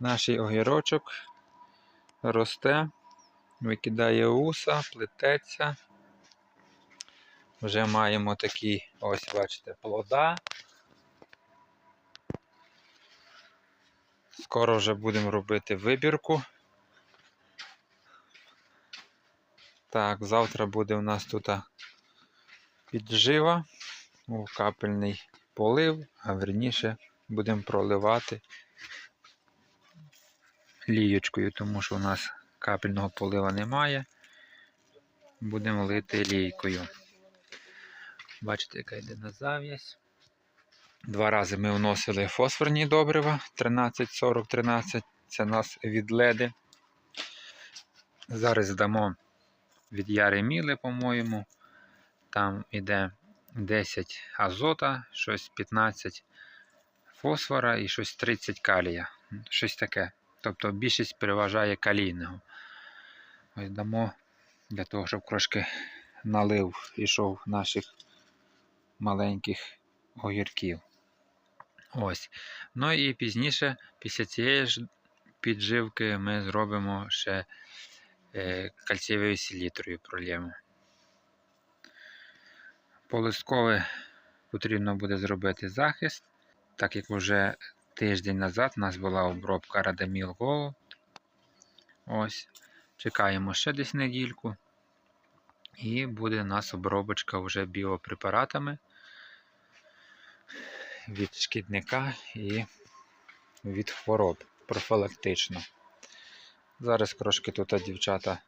Наш огірочок росте, викидає уса, плететься. Вже маємо такі, ось бачите, плода. Скоро вже будемо робити вибірку. Так, завтра буде у нас тут піджива, капельний полив, а верніше будемо проливати лієчкою, тому що у нас капельного полива немає. Будемо лити лійкою. Бачите, яка йде на зав'язь. Два рази ми вносили фосфорні добрива 13-40-13. Це нас від леди. Зараз здамо від Яри Міли, по-моєму. Там іде 10 азота, щось 15 фосфора і щось 30 калія. Щось таке. Тобто більшість переважає калійного. Ось дамо для того, щоб трошки налив ішов наших маленьких огірків. Ось. Ну і пізніше, після цієї ж підживки, ми зробимо ще е, кальцієвою селітрою прольємо. Полисткове потрібно буде зробити захист, так як вже тиждень назад у нас була обробка Радаміл Gold. Ось. Чекаємо ще десь недільку. І буде у нас обробочка вже біопрепаратами від шкідника і від хвороб профілактично. Зараз трошки тут дівчата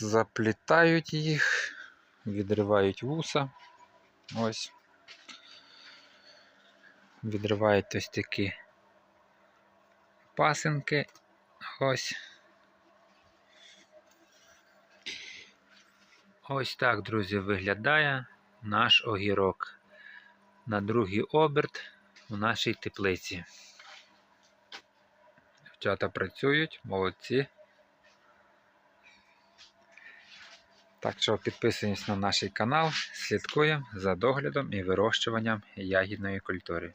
заплітають їх, відривають вуса. Ось. Відривають ось такі пасинки. Ось. Ось так, друзі, виглядає наш огірок на другий оберт у нашій теплиці. Дівчата працюють, молодці. Так що підписуємось на наш канал, слідкуємо за доглядом і вирощуванням ягідної культури.